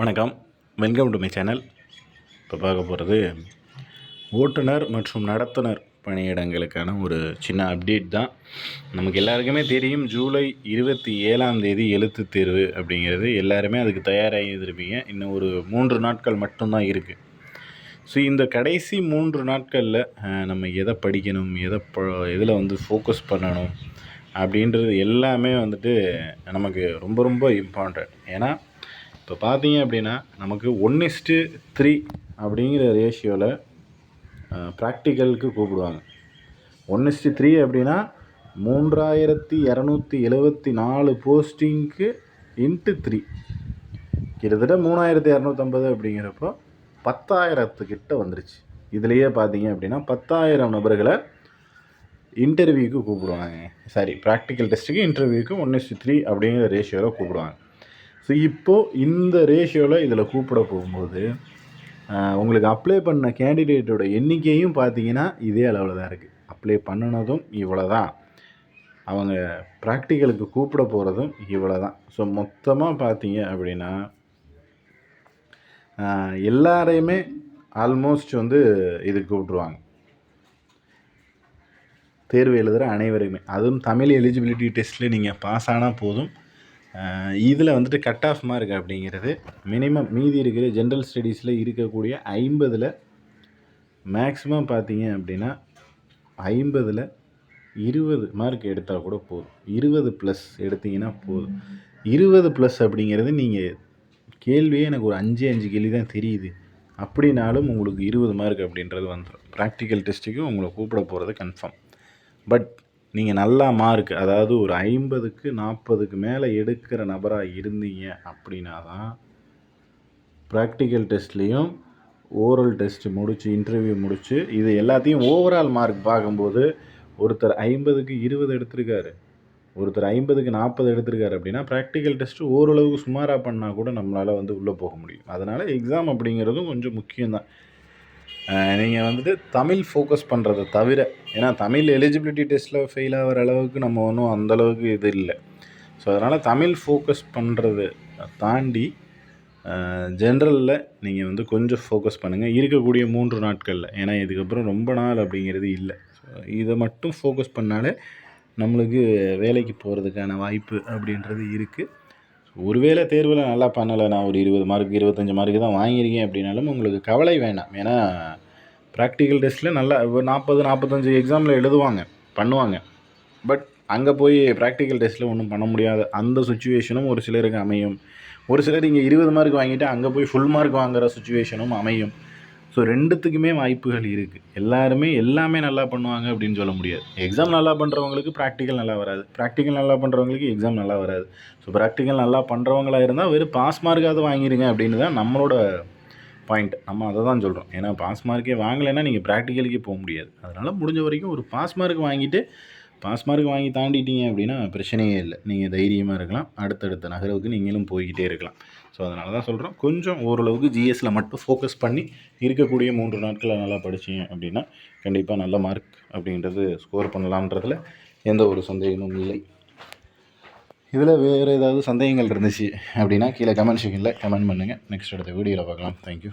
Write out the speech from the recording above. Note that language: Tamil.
வணக்கம். Welcome to my channel. இப்போ பார்க்க போகிறது ஓட்டுநர் மற்றும் நடத்துனர் பணியிடங்களுக்கான ஒரு சின்ன அப்டேட் தான். நமக்கு எல்லாருக்குமே தெரியும் ஜூலை இருபத்தி ஏழாம் தேதி எழுத்துத் தேர்வு அப்படிங்கிறது. எல்லாருமே அதுக்கு தயாராகி இருப்பீங்க. இன்னும் ஒரு மூன்று நாட்கள் மட்டும்தான் இருக்குது ஸோ இந்த கடைசி மூன்று நாட்களில் நம்ம எதை படிக்கணும் எதை ப எதில் வந்து ஃபோக்கஸ் பண்ணணும் அப்படின்றது எல்லாமே வந்துட்டு நமக்கு ரொம்ப ரொம்ப இம்பார்ட்டன்ட் ஏன்னா இப்போ பார்த்தீங்க அப்படின்னா நமக்கு ஒன் இஸ்ட்டு த்ரீ அப்படிங்கிற ரேஷியோவில் ப்ராக்டிக்கலுக்கு கூப்பிடுவாங்க. ஒன் இஸ்ட்டு த்ரீ அப்படின்னா மூன்றாயிரத்தி இரநூத்தி எழுபத்தி நாலு போஸ்டிங்க்கு இன்ட்டு த்ரீ கிட்டத்தட்ட மூணாயிரத்தி இரநூத்தம்பது அப்படிங்கிறப்போ பத்தாயிரத்துக்கிட்ட வந்துருச்சு. இதுலேயே பார்த்தீங்க அப்படின்னா பத்தாயிரம் நபர்களை இன்டர்வியூக்கு கூப்பிடுவாங்க. சாரி ப்ராக்டிக்கல் டெஸ்ட்டுக்கு இன்டர்வியூக்கு ஒன் இஸ்டி த்ரீ அப்படிங்கிற ரேஷியோவில் கூப்பிடுவாங்க. ஸோ இப்போது இந்த ரேஷியோவில் இதில் கூப்பிட போகும்போது உங்களுக்கு அப்ளை பண்ண கேண்டிடேட்டோட எண்ணிக்கையும் பார்த்தீங்கன்னா இதே அளவில் தான் இருக்குது அப்ளை பண்ணினதும் இவ்வளோ தான். அவங்க ப்ராக்டிக்கலுக்கு கூப்பிட போகிறதும் இவ்வளோ தான். ஸோ மொத்தமாக பார்த்தீங்க அப்படின்னா எல்லாரையுமே ஆல்மோஸ்ட் வந்து இதுக்கு கூப்பிட்ருவாங்க தேர்வு எழுதுகிற அனைவருமே அதுவும் தமிழ் எலிஜிபிலிட்டி டெஸ்ட்டில் நீங்கள் பாஸ் ஆனால் போதும். இதில் வந்துட்டு கட் ஆஃப் மார்க் அப்படிங்கிறது மினிமம் மீதி இருக்கிற ஜென்ரல் ஸ்டடீஸில் இருக்கக்கூடிய ஐம்பதில் மேக்ஸிமம் பார்த்தீங்க அப்படின்னா ஐம்பதில் இருபது மார்க் எடுத்தால் கூட போதும். இருபது ப்ளஸ் எடுத்திங்கன்னா போதும். இருபது ப்ளஸ் அப்படிங்கிறது நீங்கள் கேள்வியே எனக்கு ஒரு அஞ்சு அஞ்சு கேள்வி தான் தெரியுது. அப்படின்னாலும் உங்களுக்கு இருபது மார்க் அப்படின்றது வந்துடும் ப்ராக்டிக்கல் டெஸ்ட்டுக்கு உங்களை கூப்பிட போகிறது கன்ஃபார்ம் பட் நீங்கள் நல்லா மார்க் அதாவது ஒரு ஐம்பதுக்கு நாற்பதுக்கு மேலே எடுக்கிற நபராக இருந்தீங்க அப்படின்னா தான் ப்ராக்டிக்கல் டெஸ்ட்லேயும் ஓரல் டெஸ்ட் முடித்து இன்டர்வியூ முடித்து இது எல்லாத்தையும் ஓவரால் மார்க் பார்க்கும்போது ஒருத்தர் ஐம்பதுக்கு இருபது எடுத்திருக்காரு. ஒருத்தர் ஐம்பதுக்கு நாற்பது எடுத்திருக்காரு அப்படின்னா ப்ராக்டிக்கல் டெஸ்ட்டு ஓரளவுக்கு சுமாராக பண்ணால் கூட நம்மளால் வந்து உள்ளே போக முடியும். அதனால் எக்ஸாம் அப்படிங்கிறதும் கொஞ்சம் முக்கியம்தான். நீங்கள் வந்துட்டு தமிழ் ஃபோக்கஸ் பண்ணுறத தவிர ஏன்னா தமிழ் எலிஜிபிலிட்டி டெஸ்ட்டில் ஃபெயில் ஆகிற அளவுக்கு நம்ம ஒன்றும் அந்தளவுக்கு இது இல்லை. ஸோ அதனால் தமிழ் ஃபோக்கஸ் பண்ணுறது தாண்டி ஜென்ரலில் நீங்கள் வந்து கொஞ்சம் ஃபோக்கஸ் பண்ணுங்கள் இருக்கக்கூடிய மூன்று நாட்களில் ஏன்னா இதுக்கப்புறம் ரொம்ப நாள் அப்படிங்கிறது இல்லை. ஸோ இதை மட்டும் ஃபோக்கஸ் பண்ணாலே நம்மளுக்கு வேலைக்கு போகிறதுக்கான வாய்ப்பு அப்படின்றது இருக்குது ஒருவேளை தேர்வில் நல்லா பண்ணலை நான் ஒரு இருபது மார்க் இருபத்தஞ்சி மார்க்கு தான் வாங்கியிருக்கேன் அப்படின்னாலும் உங்களுக்கு கவலை வேண்டாம் ஏன்னா ப்ராக்டிக்கல் டெஸ்ட்டில் நல்லா நாற்பது நாற்பத்தஞ்சு எக்ஸாமில் எழுதுவாங்க பண்ணுவாங்க. பட் அங்கே போய் ப்ராக்டிக்கல் டெஸ்ட்டில் ஒன்றும் பண்ண முடியாத அந்த சுச்சுவேஷனும் ஒரு சிலருக்கு அமையும். ஒரு சிலர் இங்கே இருபது மார்க் வாங்கிட்டு அங்கே போய் ஃபுல் மார்க் வாங்குகிற சுச்சுவேஷனும் அமையும். ஸோ ரெண்டுத்துக்குமே வாய்ப்புகள் இருக்குது எல்லாருமே எல்லாமே நல்லா பண்ணுவாங்க அப்படின்னு சொல்ல முடியாது. எக்ஸாம் நல்லா பண்ணுறவங்களுக்கு ப்ராக்டிக்கல் நல்லா வராது. ப்ராக்டிக்கல் நல்லா பண்ணுறவங்களுக்கு எக்ஸாம் நல்லா வராது. ஸோ ப்ராக்டிக்கல் நல்லா பண்ணுறவங்களாக இருந்தால் வெறும் பாஸ் மார்க்காவது வாங்கிடுங்க அப்படின்னு தான் நம்மளோட பாயிண்ட் நம்ம அதை தான் சொல்கிறோம் ஏன்னா பாஸ் மார்க்கே வாங்கலைன்னா நீங்கள் ப்ராக்டிக்கலுக்கே போக முடியாது. அதனால் முடிஞ்ச வரைக்கும் ஒரு பாஸ் மார்க் வாங்கிட்டு பாஸ் மார்க் வாங்கி தாண்டிட்டீங்க அப்படின்னா பிரச்சனையே இல்லை. நீங்கள் தைரியமாக இருக்கலாம். அடுத்தடுத்த நகரவுக்கு நீங்களும் போய்கிட்டே இருக்கலாம். ஸோ அதனால தான் சொல்கிறோம் கொஞ்சம் ஓரளவுக்கு ஜிஎஸ்சில் மட்டும் ஃபோக்கஸ் பண்ணி இருக்கக்கூடிய மூன்று நாட்களை நல்லா படித்தீங்க அப்படின்னா கண்டிப்பாக நல்ல மார்க் அப்படின்றது ஸ்கோர் பண்ணலான்றதில் எந்த ஒரு சந்தேகமும் இல்லை. இதில் வேறு ஏதாவது சந்தேகங்கள் இருந்துச்சு அப்படின்னா கீழே கமெண்ட் செக்ஷனில் கமெண்ட் பண்ணுங்கள் நெக்ஸ்ட் அடுத்த வீடியோவில் பார்க்கலாம். தேங்க்யூ